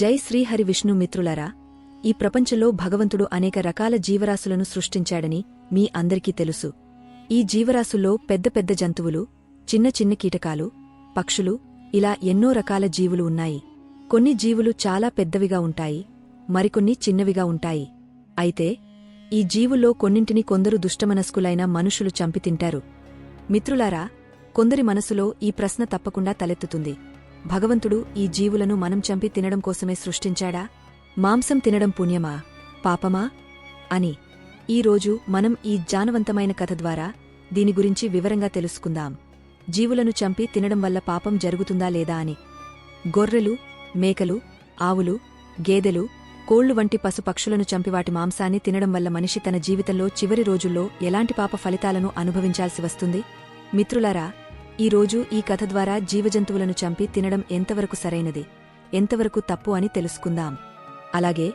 జై శ్రీహరి విష్ణు మిత్రులరా ఈ ప్రపంచంలో భగవంతుడు అనేక రకాల జీవరాశులను సృష్టించాడని మీ అందరికీ తెలుసు. ఈ జీవరాశుల్లో పెద్ద పెద్ద జంతువులు చిన్న చిన్న కీటకాలు పక్షులు ఇలా ఎన్నో రకాల జీవులు ఉన్నాయి. కొన్ని జీవులు చాలా పెద్దవిగా ఉంటాయి మరికొన్ని చిన్నవిగా ఉంటాయి. అయితే ఈ జీవుల్లో కొన్నింటిని కొందరు దుష్టమనస్కులైన మనుషులు చంపి తింటారు మిత్రులారా కొందరి మనసులో ఈ ప్రశ్న తప్పకుండా తలెత్తుతుంది. భగవంతుడు ఈ జీవులను మనం చంపి తినడం కోసమే సృష్టించాడా? మాంసం తినడం పుణ్యమా? పాపమా? అని ఈరోజు మనం ఈ జానవంతమైన కథ ద్వారా దీని గురించి వివరంగా తెలుసుకుందాం. జీవులను చంపి తినడం వల్ల పాపం జరుగుతుందా లేదా అని. గొర్రెలు మేకలు ఆవులు గేదెలు కోళ్ళు వంటి పశుపక్షులను చంపి వాటి మాంసాన్ని తినడం వల్ల మనిషి తన జీవితంలో చివరి రోజుల్లో ఎలాంటి పాప ఫలితాలను అనుభవించాల్సి వస్తుంది? మిత్రులారా ఈరోజు ఈ కథ ద్వారా జీవజంతువులను చంపి తినడం ఎంతవరకు సరైనది? ఎంతవరకు తప్పు అని తెలుసుకుందాం. అలాగే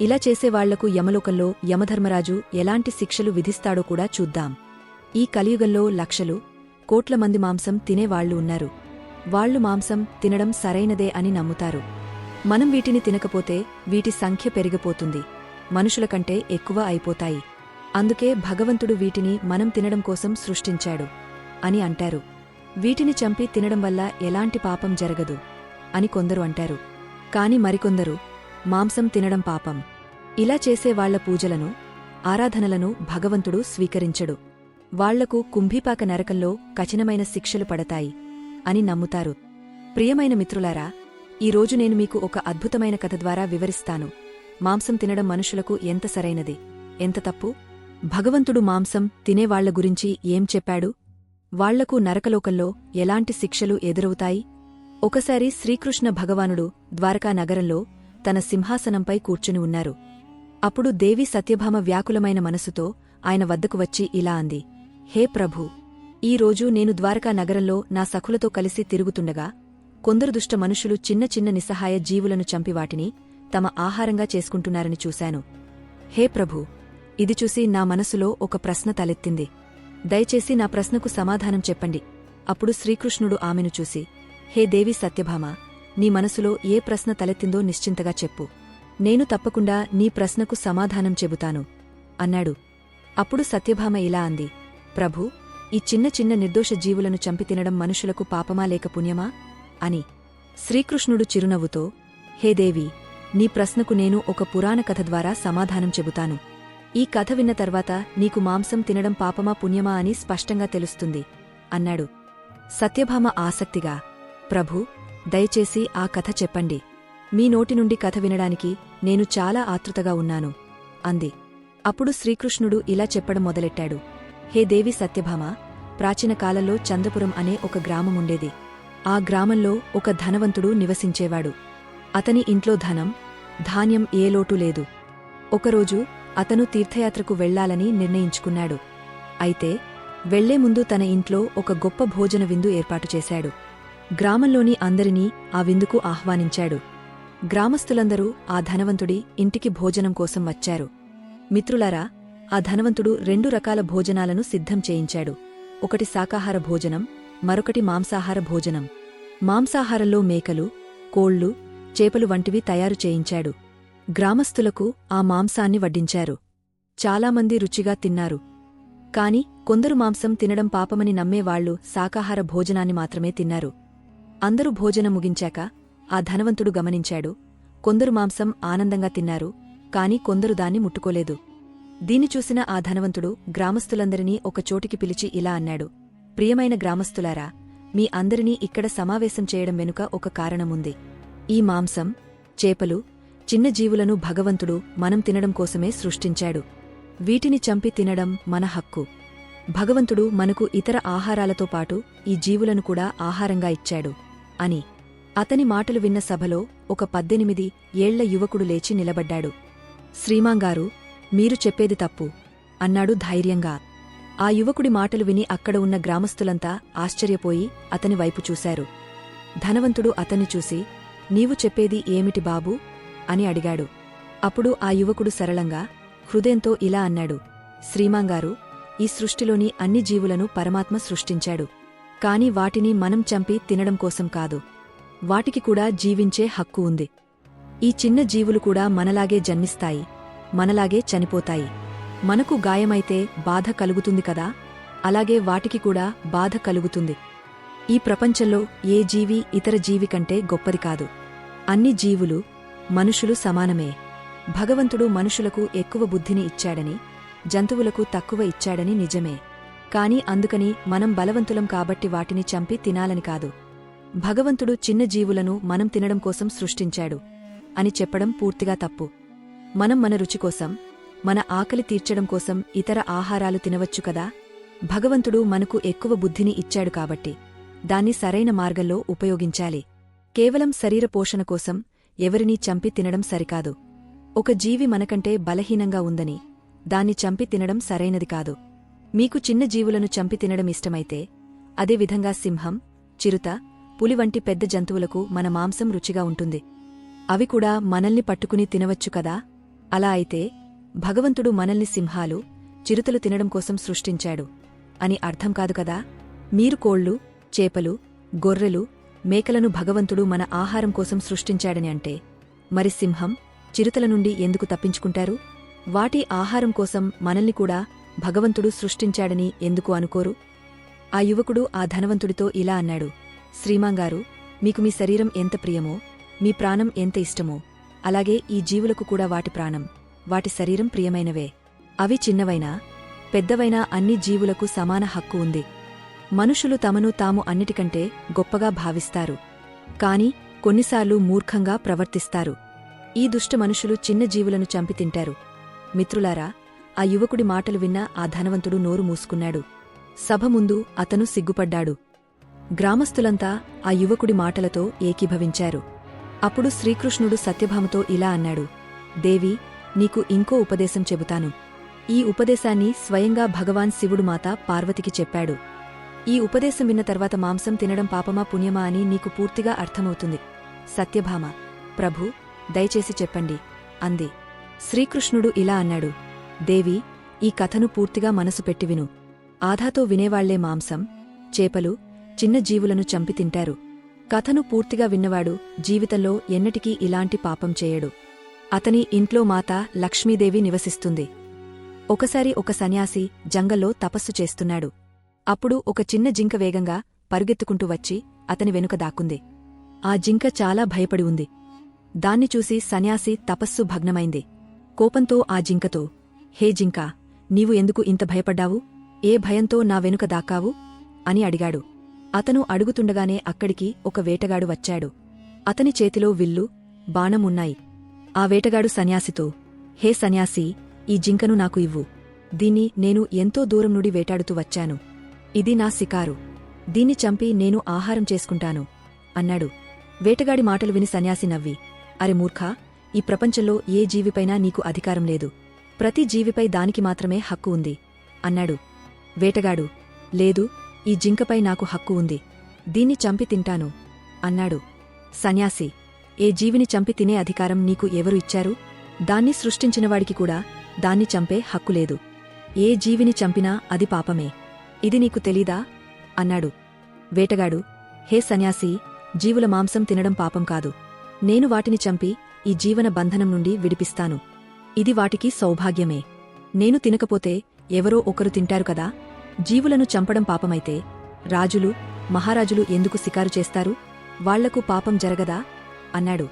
ఇలా చేసేవాళ్ళకు యమలోకంలో యమధర్మరాజు ఎలాంటి శిక్షలు విధిస్తాడో కూడా చూద్దాం. ఈ కలియుగంలో లక్షలు కోట్ల మంది మాంసం తినేవాళ్ళు ఉన్నారు. వాళ్ళు మాంసం తినడం సరైనదే అని నమ్ముతారు. మనం వీటిని తినకపోతే వీటి సంఖ్య పెరిగిపోతుంది. మనుషుల కంటే ఎక్కువ అయిపోతాయి. అందుకే భగవంతుడు వీటిని మనం తినడం కోసం సృష్టించాడు అని అంటారు. వీటిని చంపి తినడం వల్ల ఎలాంటి పాపం జరగదు అని కొందరు అంటారు. కాని మరికొందరు మాంసం తినడం పాపం. ఇలా చేసే వాళ్ళ పూజలను ఆరాధనలను భగవంతుడు స్వీకరించడు. వాళ్ళకు కుంభీపాక నరకంలో కఠినమైన శిక్షలు పడతాయి అని నమ్ముతారు. ప్రియమైన మిత్రులారా ఈరోజు నేను మీకు ఒక అద్భుతమైన కథ ద్వారా వివరిస్తాను. మాంసం తినడం మనుషులకు ఎంత సరైనది? ఎంత తప్పు? భగవంతుడు మాంసం తినేవాళ్ళ గురించి ఏం చెప్పాడు? వాళ్ళకు నరకలోకంలో ఎలాంటి శిక్షలు ఎదురవుతాయి? ఒకసారి శ్రీకృష్ణ భగవానుడు ద్వారకా నగరంలో తన సింహాసనంపై కూర్చుని ఉన్నారు. అప్పుడు దేవి సత్యభామ వ్యాకులమైన మనసుతో ఆయన వద్దకు వచ్చి ఇలా అంది హే ప్రభూ ఈ రోజు నేను ద్వారకా నగరంలో నా సఖులతో కలిసి తిరుగుతుండగా కొందరు దుష్ట మనుషులు చిన్న చిన్న నిస్సహాయ జీవులను చంపి వాటిని తమ ఆహారంగా చేసుకుంటున్నారని చూశాను. హే ప్రభూ ఇది చూసి నా మనసులో ఒక ప్రశ్న తలెత్తింది. దయచేసి నా ప్రశ్నకు సమాధానం చెప్పండి. అప్పుడు శ్రీకృష్ణుడు ఆమెను చూసి హే దేవి సత్యభామ నీ మనసులో ఏ ప్రశ్న తలెత్తిందో నిశ్చింతగా చెప్పు. నేను తప్పకుండా నీ ప్రశ్నకు సమాధానం చెబుతాను అన్నాడు. అప్పుడు సత్యభామ ఇలా అంది ప్రభూ ఈ చిన్న చిన్న నిర్దోష జీవులను చంపి తినడం మనుషులకు పాపమా లేక పుణ్యమా? అని. శ్రీకృష్ణుడు చిరునవ్వుతో హే దేవి నీ ప్రశ్నకు నేను ఒక పురాణ కథ ద్వారా సమాధానం చెబుతాను. ఈ కథ విన్న తర్వాత నీకు మాంసం తినడం పాపమా పుణ్యమా అని స్పష్టంగా తెలుస్తుంది అన్నాడు. సత్యభామ ఆసక్తిగా ప్రభూ దయచేసి ఆ కథ చెప్పండి. మీ నోటి నుండి కథ వినడానికి నేను చాలా ఆతృతగా ఉన్నాను అంది. అప్పుడు శ్రీకృష్ణుడు ఇలా చెప్పడం మొదలెట్టాడు. హే దేవి సత్యభామ ప్రాచీన కాలంలో చంద్రపురం అనే ఒక గ్రామముండేది ఆ గ్రామంలో ఒక ధనవంతుడు నివసించేవాడు. అతని ఇంట్లో ధనం ధాన్యం ఏ లోటు లేదు. ఒకరోజు అతను తీర్థయాత్రకు వెళ్ళాలని నిర్ణయించుకున్నాడు. అయితే వెళ్ళే ముందు తన ఇంట్లో ఒక గొప్ప భోజన విందు ఏర్పాటు చేశాడు. గ్రామంలోని అందరినీ ఆ విందుకు ఆహ్వానించాడు. గ్రామస్తులందరూ ఆ ధనవంతుడి ఇంటికి భోజనం కోసం వచ్చారు. మిత్రులారా ఆ ధనవంతుడు రెండు రకాల భోజనాలను సిద్ధం చేయించాడు. ఒకటి శాకాహార భోజనం మరొకటి మాంసాహార భోజనం. మాంసాహారంలో మేకలు కోళ్ళు చేపలు వంటివి తయారు చేయించాడు. గ్రామస్తులకు ఆ మాంసాన్ని వడ్డించారు. చాలామంది రుచిగా తిన్నారు. కాని కొందరు మాంసం తినడం పాపమని నమ్మేవాళ్ళు శాకాహార భోజనాన్ని మాత్రమే తిన్నారు. అందరూ భోజనం ముగించాక ఆ ధనవంతుడు గమనించాడు. కొందరు మాంసం ఆనందంగా తిన్నారు కాని కొందరు దాన్ని ముట్టుకోలేదు. దీన్ని చూసిన ఆ ధనవంతుడు గ్రామస్తులందరినీ ఒకచోటికి పిలిచి ఇలా అన్నాడు. ప్రియమైన గ్రామస్తులారా మీ అందరినీ ఇక్కడ సమావేశం చేయడం వెనుక ఒక కారణముంది. ఈ మాంసం చేపలు చిన్న జీవులను భగవంతుడు మనం తినడం కోసమే సృష్టించాడు. వీటిని చంపి తినడం మన హక్కు. భగవంతుడు మనకు ఇతర ఆహారాలతో పాటు ఈ జీవులను కూడా ఆహారంగా ఇచ్చాడు అని. అతని మాటలు విన్న సభలో ఒక పద్దెనిమిది ఏళ్ళ యువకుడు లేచి నిలబడ్డాడు. శ్రీమాంగారు మీరు చెప్పేది తప్పు అన్నాడు ధైర్యంగా. ఆ యువకుడి మాటలు విని అక్కడ ఉన్న గ్రామస్తులంతా ఆశ్చర్యపోయి అతని వైపు చూశారు. ధనవంతుడు అతన్ని చూసి నీవు చెప్పేది ఏమిటి బాబూ? అని అడిగాడు. అప్పుడు ఆ యువకుడు సరళంగా హృదయంతో ఇలా అన్నాడు. శ్రీమాంగారు ఈ సృష్టిలోని అన్ని జీవులను పరమాత్మ సృష్టించాడు. కాని వాటిని మనం చంపి తినడం కోసం కాదు. వాటికి కూడా జీవించే హక్కు ఉంది. ఈ చిన్న జీవులు కూడా మనలాగే జన్మిస్తాయి. మనలాగే చనిపోతాయి. మనకు గాయమైతే బాధ కలుగుతుంది కదా? అలాగే వాటికి కూడా బాధ కలుగుతుంది. ఈ ప్రపంచంలో ఏ జీవి ఇతర జీవి కంటే గొప్పది కాదు. అన్ని జీవులు మనుషులు సమానమే. భగవంతుడు మనుషులకు ఎక్కువ బుద్ధిని ఇచ్చాడని జంతువులకు తక్కువ ఇచ్చాడని నిజమే. కాని అందుకని మనం బలవంతులం కాబట్టి వాటిని చంపి తినాలని కాదు. భగవంతుడు చిన్న జీవులను మనం తినడం కోసం సృష్టించాడు అని చెప్పడం పూర్తిగా తప్పు. మనం మన రుచి కోసం మన ఆకలి తీర్చడం కోసం ఇతర ఆహారాలు తినవచ్చు కదా? భగవంతుడు మనకు ఎక్కువ బుద్ధిని ఇచ్చాడు కాబట్టి దాన్ని సరైన మార్గంలో ఉపయోగించాలి. కేవలం శరీర పోషణ కోసం ఎవరినీ చంపి తినడం సరికాదు. ఒక జీవి మనకంటే బలహీనంగా ఉందని దాన్ని చంపి తినడం సరైనది కాదు. మీకు చిన్న జీవులను చంపి తినడం ఇష్టమైతే అదేవిధంగా సింహం చిరుత పులి వంటి పెద్ద జంతువులకు మన మాంసం రుచిగా ఉంటుంది. అవి కూడా మనల్ని పట్టుకుని తినవచ్చు కదా? అలా అయితే భగవంతుడు మనల్ని సింహాలు చిరుతలు తినడం కోసం సృష్టించాడు అని అర్థం కాదు కదా? మీరు కోళ్ళు చేపలు గొర్రెలు మేకలను భగవంతుడు మన ఆహారం కోసం సృష్టించాడని అంటే మరి సింహం చిరుతల నుండి ఎందుకు తప్పించుకుంటారు? వాటి ఆహారం కోసం మనల్ని కూడా భగవంతుడు సృష్టించాడని ఎందుకు అనుకోరు? ఆ యువకుడు ఆ ధనవంతుడితో ఇలా అన్నాడు శ్రీమాంగారు మీకు మీ శరీరం ఎంత ప్రియమో మీ ప్రాణం ఎంత ఇష్టమో అలాగే ఈ జీవులకు కూడా వాటి ప్రాణం వాటి శరీరం ప్రియమైనవే. అవి చిన్నవైనా పెద్దవైనా అన్ని జీవులకు సమాన హక్కు ఉంది. మనుషులు తమను తాము అన్నిటికంటే గొప్పగా భావిస్తారు. కాని కొన్నిసార్లు మూర్ఖంగా ప్రవర్తిస్తారు. ఈ దుష్ట మనుషులు చిన్న జీవులను చంపి తింటారు. మిత్రులారా ఆ యువకుడి మాటలు విన్న ఆ ధనవంతుడు నోరు మూసుకున్నాడు. సభ ముందు అతను సిగ్గుపడ్డాడు. గ్రామస్థులంతా ఆ యువకుడి మాటలతో ఏకీభవించారు. అప్పుడు శ్రీకృష్ణుడు సత్యభామతో ఇలా అన్నాడు దేవి నీకు ఇంకో ఉపదేశం చెబుతాను. ఈ ఉపదేశాన్ని స్వయంగా భగవాన్ శివుడు మాత పార్వతికి చెప్పాడు. ఈ ఉపదేశం విన్న తర్వాత మాంసం తినడం పాపమా పుణ్యమా అని నీకు పూర్తిగా అర్థమవుతుంది. సత్యభామ ప్రభు దయచేసి చెప్పండి. అంది. శ్రీకృష్ణుడు ఇలా అన్నాడు. దేవి ఈ కథను పూర్తిగా మనసు పెట్టి విను. ఆధాతో వినేవాళ్ళే మాంసం చేపలు చిన్న జీవులను చంపి తింటారు. కథను పూర్తిగా విన్నవాడు జీవితంలో ఎన్నటికీ ఇలాంటి పాపం చేయడు. అతని ఇంట్లో మాత లక్ష్మీదేవి నివసిస్తుంది. ఒకసారి ఒక సన్యాసి జంగల్లో తపస్సు చేస్తున్నాడు. అప్పుడు ఒక చిన్న జింక వేగంగా పరుగెత్తుకుంటూ వచ్చి అతని వెనుక దాక్కుంది. ఆ జింక చాలా భయపడి ఉంది. దాన్ని చూసి సన్యాసి తపస్సు భగ్నమైంది. కోపంతో ఆ జింకతో హే జింక నీవు ఎందుకు ఇంత భయపడ్డావు? ఏ భయంతో నా వెనుక దాక్కావు? అని అడిగాడు. అతను అడుగుతుండగానే అక్కడికి ఒక వేటగాడు వచ్చాడు. అతని చేతిలో విల్లు బాణం ఉన్నాయి. ఆ వేటగాడు సన్యాసితో హే సన్యాసి ఈ జింకను నాకు ఇవ్వు. దీన్ని నేను ఎంతో దూరం నుండి వేటాడుతూ వచ్చాను. ఇది నా శికారు. దీన్ని చంపి నేను ఆహారం చేసుకుంటాను. అన్నాడు. వేటగాడి మాటలు విని సన్యాసి నవ్వి. అరె మూర్ఖా ఈ ప్రపంచంలో ఏ జీవిపైనా నీకు అధికారం లేదు. ప్రతి జీవిపై దానికి మాత్రమే హక్కు ఉంది. అన్నాడు. వేటగాడు. లేదు ఈ జింకపై నాకు హక్కు ఉంది. దీన్ని చంపి తింటాను. అన్నాడు. సన్యాసి. ఏ జీవిని చంపి తినే అధికారం నీకు ఎవరు ఇచ్చారు? దాన్ని సృష్టించినవాడికి కూడా దాన్ని చంపే హక్కు లేదు. ఏ జీవిని చంపినా అది పాపమే. ఇది నీకు తెలీదా? అన్నాడు. వేటగాడు హే సన్యాసి జీవుల మాంసం తినడం పాపం కాదు. నేను వాటిని చంపి ఈ జీవన బంధనం నుండి విడిపిస్తాను. ఇది వాటికి సౌభాగ్యమే. నేను తినకపోతే ఎవరో ఒకరు తింటారు కదా? జీవులను చంపడం పాపమైతే రాజులు మహారాజులు ఎందుకు సికారు చేస్తారు? వాళ్ళకు పాపం జరగదా? అన్నాడు.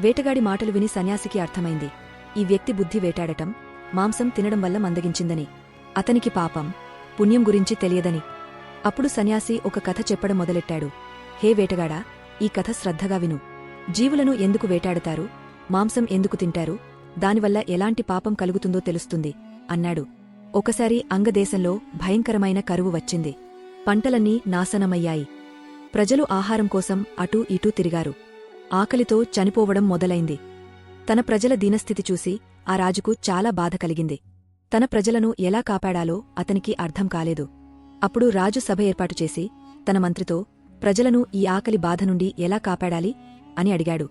వేటగాడి మాటలు విని సన్యాసికి అర్థమైంది. ఈ వ్యక్తి బుద్ధి వేటాడటం మాంసం తినడం వల్ల మందగించిందని. అతనికి పాపం. పుణ్యం గురించి తెలియదని. అప్పుడు సన్యాసి ఒక కథ చెప్పడం మొదలెట్టాడు. హే వేటగాడా ఈ కథ శ్రద్ధగా విను. జీవులను ఎందుకు వేటాడుతారు? మాంసం ఎందుకు తింటారు? దానివల్ల ఎలాంటి పాపం కలుగుతుందో తెలుస్తుంది అన్నాడు. ఒకసారి అంగదేశంలో భయంకరమైన కరువు వచ్చింది. పంటలన్నీ నాశనమయ్యాయి. ప్రజలు ఆహారం కోసం అటూ ఇటూ తిరిగారు. ఆకలితో చనిపోవడం మొదలైంది. తన ప్రజల దీనస్థితి చూసి ఆ రాజుకు చాలా బాధ కలిగింది. తన ప్రజలను ఎలా కాపాడాలో అతనికి అర్థం కాలేదు. అప్పుడు రాజు సభ ఏర్పాటు చేసి తన మంత్రితో ప్రజలను ఈ ఆకలి బాధ నుండి ఎలా కాపాడాలి అని అడిగాడు.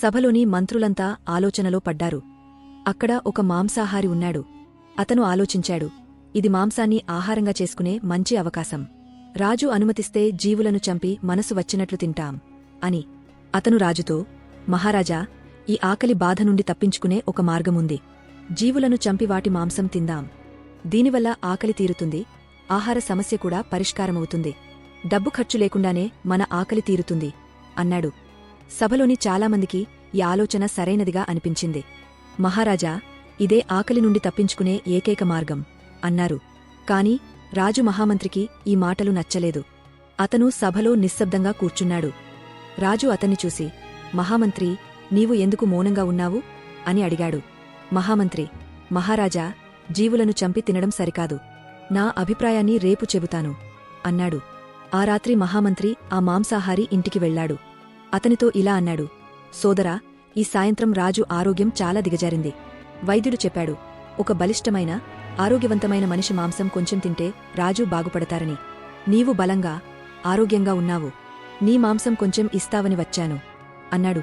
సభలోని మంత్రులంతా ఆలోచనలో పడ్డారు. అక్కడ ఒక మాంసాహారి ఉన్నాడు. అతను ఆలోచించాడు ఇది మాంసాన్ని ఆహారంగా చేసుకునే మంచి అవకాశం. రాజు అనుమతిస్తే జీవులను చంపి మనసు వచ్చినట్లు తింటాం అని. అతను రాజుతో మహారాజా ఈ ఆకలి బాధ నుండి తప్పించుకునే ఒక మార్గముంది. జీవులను చంపి వాటి మాంసం తిందాం. దీనివల్ల ఆకలి తీరుతుంది ఆహార సమస్య కూడా పరిష్కారమవుతుంది. డబ్బు ఖర్చు లేకుండానే మన ఆకలి తీరుతుంది అన్నాడు. సభలోని చాలామందికి ఈ ఆలోచన సరైనదిగా అనిపించింది. మహారాజా ఇదే ఆకలి నుండి తప్పించుకునే ఏకైక మార్గం అన్నారు. కాని రాజు మహామంత్రికి ఈ మాటలు నచ్చలేదు. అతను సభలో నిశ్శబ్దంగా కూర్చున్నాడు. రాజు అతన్ని చూసి మహామంత్రి నీవు ఎందుకు మౌనంగా ఉన్నావు? అని అడిగాడు. మహామంత్రి మహారాజా జీవులను చంపి తినడం సరికాదు. నా అభిప్రాయాన్ని రేపు చెబుతాను అన్నాడు. ఆ రాత్రి మహామంత్రి ఆ మాంసాహారి ఇంటికి వెళ్ళాడు అతనితో ఇలా అన్నాడు. సోదరా ఈ సాయంత్రం రాజు ఆరోగ్యం చాలా దిగజారింది. వైద్యుడు చెప్పాడు. ఒక బలిష్టమైన ఆరోగ్యవంతమైన మనిషి మాంసం కొంచెం తింటే రాజు బాగుపడతారని. నీవు బలంగా ఆరోగ్యంగా ఉన్నావు. నీ మాంసం కొంచెం ఇస్తావని వచ్చాను అన్నాడు.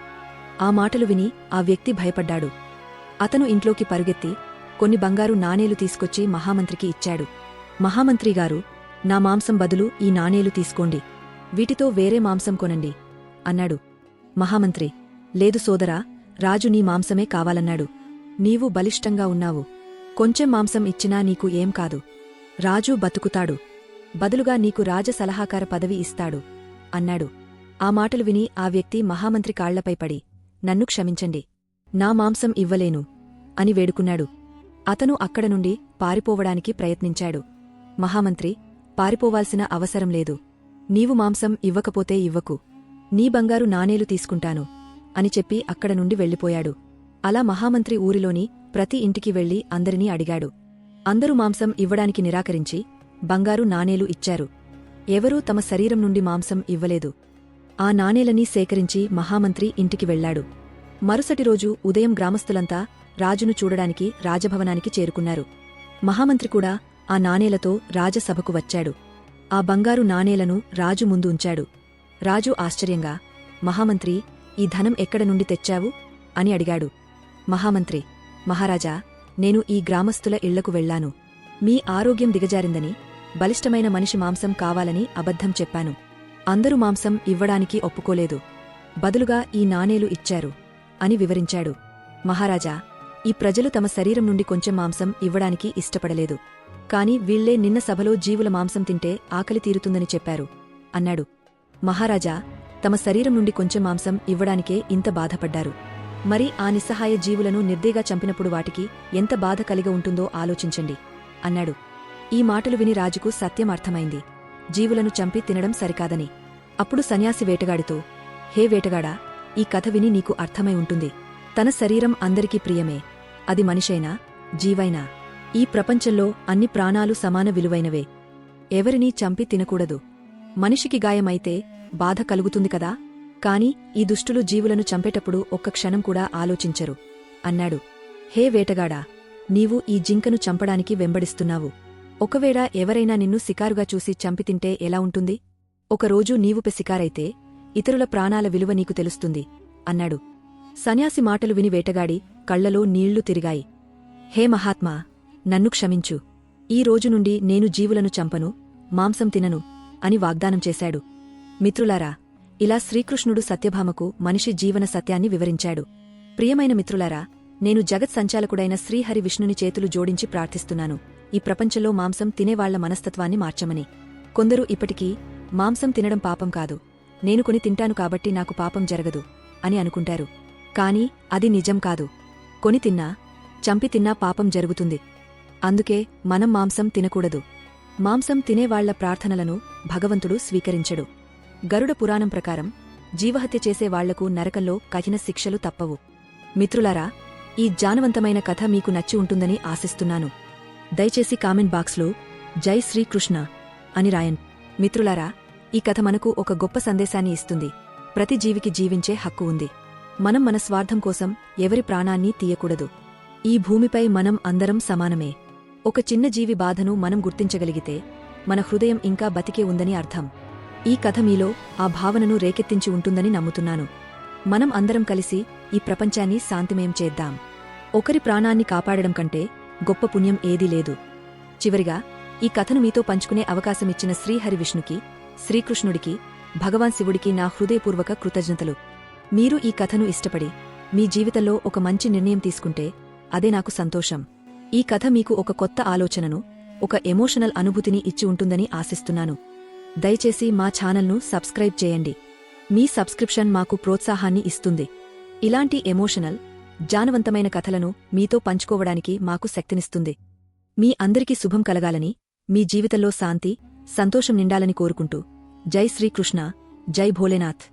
ఆ మాటలు విని ఆ వ్యక్తి భయపడ్డాడు. అతను ఇంట్లోకి పరుగెత్తి కొన్ని బంగారు నాణేలు తీసుకొచ్చి మహామంత్రికి ఇచ్చాడు. మహామంత్రిగారు నా మాంసం బదులు ఈ నాణేలు తీసుకోండి. వీటితో వేరే మాంసం కొనండి. అన్నాడు. మహామంత్రి లేదు సోదరా రాజు నీ మాంసమే కావాలన్నాడు. నీవు బలిష్టంగా ఉన్నావు. కొంచెం మాంసం ఇచ్చినా నీకు ఏం కాదు. రాజు బతుకుతాడు. బదులుగా నీకు రాజ సలహాకార పదవి ఇస్తాడు. అన్నాడు. ఆ మాటలు విని ఆ వ్యక్తి మహామంత్రి కాళ్ళపై పడి నన్ను క్షమించండి. నా మాంసం ఇవ్వలేను అని వేడుకున్నాడు. అతను అక్కడ నుండి పారిపోవడానికి ప్రయత్నించాడు. మహామంత్రి పారిపోవాల్సిన అవసరం లేదు. నీవు మాంసం ఇవ్వకపోతే ఇవ్వకు. నీ బంగారు నాణేలు తీసుకుంటాను అని చెప్పి అక్కడ నుండి వెళ్ళిపోయాడు. అలా మహామంత్రి ఊరిలోని ప్రతి ఇంటికి వెళ్ళి అందరినీ అడిగాడు. అందరూ మాంసం ఇవ్వడానికి నిరాకరించి బంగారు నాణేలు ఇచ్చారు. ఎవరూ తమ శరీరం నుండి మాంసం ఇవ్వలేదు. ఆ నాణేలనీ సేకరించి మహామంత్రి ఇంటికి వెళ్ళాడు మరుసటి రోజు ఉదయం గ్రామస్తులంతా రాజును చూడడానికి రాజభవనానికి చేరుకున్నారు. మహామంత్రి కూడా ఆ నాణేలతో రాజసభకు వచ్చాడు. ఆ బంగారు నాణేలను రాజు ముందు ఉంచాడు. రాజు ఆశ్చర్యంగా మహామంత్రి ఈ ధనం ఎక్కడ నుండి తెచ్చావు? అని అడిగాడు. మహామంత్రి మహారాజా నేను ఈ గ్రామస్తుల ఇళ్ళకు వెళ్ళాను మీ ఆరోగ్యం దిగజారిందని బలిష్టమైన మనిషి మాంసం కావాలని అబద్ధం చెప్పాను. అందరూ మాంసం ఇవ్వడానికి ఒప్పుకోలేదు. బదులుగా ఈ నాణేలు ఇచ్చారు. అని వివరించాడు. మహారాజా ఈ ప్రజలు తమ శరీరం నుండి కొంచెం మాంసం ఇవ్వడానికి ఇష్టపడలేదు. కాని వీళ్ళే నిన్న సభలో జీవుల మాంసం తింటే ఆకలి తీరుతుందని చెప్పారు అన్నాడు. మహారాజా తమ శరీరం నుండి కొంచెం మాంసం ఇవ్వడానికే ఇంత బాధపడ్డారు. మరి ఆ నిస్సహాయ జీవులను నిర్దేగా చంపినప్పుడు వాటికి ఎంత బాధ కలిగి ఉంటుందో ఆలోచించండి అన్నాడు. ఈ మాటలు విని రాజుకు సత్యం అర్థమైంది. జీవులను చంపి తినడం సరికాదని. అప్పుడు సన్యాసి వేటగాడితో హే వేటగాడా ఈ కథ విని నీకు అర్థమై ఉంటుంది. తన శరీరం అందరికీ ప్రియమే. అది మనిషైనా జీవైనా. ఈ ప్రపంచంలో అన్ని ప్రాణాలు సమాన విలువైనవే. ఎవరినీ చంపి తినకూడదు. మనిషికి గాయమైతే బాధ కలుగుతుంది కదా? కాని ఈ దుష్టులు జీవులను చంపేటప్పుడు ఒక్క క్షణం కూడా ఆలోచించరు. అన్నాడు. హే వేటగాడా! నీవు ఈ జింకను చంపడానికి వెంబడిస్తున్నావు. ఒకవేళ ఎవరైనా నిన్ను సికారుగా చూసి చంపితింటే ఎలా ఉంటుంది? ఒకరోజు నీవు పెసికారైతే ఇతరుల ప్రాణాల విలువ నీకు తెలుస్తుంది అన్నాడు. సన్యాసి మాటలు విని వేటగాడి కళ్ళలో నీళ్ళు తిరిగాయి. హే మహాత్మా నన్ను క్షమించు. ఈ రోజు నుండి నేను జీవులను చంపను మాంసం తినను అని వాగ్దానం చేశాడు. మిత్రులారా ఇలా శ్రీకృష్ణుడు సత్యభామకు మనిషి జీవన సత్యాన్ని వివరించాడు. ప్రియమైన మిత్రులారా నేను జగత్ సంచాలకుడైన శ్రీహరి విష్ణుని చేతులు జోడించి ప్రార్థిస్తున్నాను. ఈ ప్రపంచంలో మాంసం తినేవాళ్ళ మనస్తత్వాన్ని మార్చమని. కొందరు ఇప్పటికీ మాంసం తినడం పాపం కాదు. నేను కొని తింటాను కాబట్టి నాకు పాపం జరగదు అని అనుకుంటారు. కాని అది నిజం కాదు. కొని తిన్నా చంపి తిన్నా పాపం జరుగుతుంది. అందుకే మనం మాంసం తినకూడదు. మాంసం తినేవాళ్ళ ప్రార్థనలను భగవంతుడు స్వీకరించడు. గరుడ పురాణం ప్రకారం జీవహత్య చేసేవాళ్ళకు నరకంలో కఠిన శిక్షలు తప్పవు. మిత్రులారా ఈ జానవంతమైన కథ మీకు నచ్చి ఉంటుందని ఆశిస్తున్నాను. దయచేసి కామెంట్ బాక్స్లో జై శ్రీకృష్ణ అని రాయన్ మిత్రులారా ఈ కథ మనకు ఒక గొప్ప సందేశాన్ని ఇస్తుంది. ప్రతి జీవికి జీవించే హక్కు ఉంది. మనం మన స్వార్థం కోసం ఎవరి ప్రాణాన్ని తీయకూడదు. ఈ భూమిపై మనం అందరం సమానమే. ఒక చిన్న జీవి బాధను మనం గుర్తించగలిగితే మన హృదయం ఇంకా బతికే ఉందని అర్థం. ఈ కథ మీలో ఆ భావనను రేకెత్తించి ఉంటుందని నమ్ముతున్నాను. మనం అందరం కలిసి ఈ ప్రపంచాన్ని శాంతిమయం చేద్దాం. ఒకరి ప్రాణాన్ని కాపాడడం కంటే గొప్ప పుణ్యం ఏదీ లేదు. చివరిగా ఈ కథను మీతో పంచుకునే అవకాశమిచ్చిన శ్రీహరి విష్ణుకి శ్రీకృష్ణుడికి భగవాన్ శివుడికి నా హృదయపూర్వక కృతజ్ఞతలు. మీరు ఈ కథను ఇష్టపడి మీ జీవితంలో ఒక మంచి నిర్ణయం తీసుకుంటే అదే నాకు సంతోషం. ఈ కథ మీకు ఒక కొత్త ఆలోచనను ఒక ఎమోషనల్ అనుభూతిని ఇచ్చి ఉంటుందని ఆశిస్తున్నాను. దయచేసి మా ఛానల్ను సబ్స్క్రైబ్ చేయండి. మీ సబ్స్క్రిప్షన్ మాకు ప్రోత్సాహాన్ని ఇస్తుంది. ఇలాంటి ఎమోషనల్ జానవంతమైన కథలను మీతో పంచుకోవడానికి మాకు శక్తినిస్తుంది. మీ అందరికీ శుభం కలగాలని మీ జీవితంలో శాంతి సంతోషం నిండాలని కోరుకుంటూ జై శ్రీకృష్ణ జై భోలేనాథ్.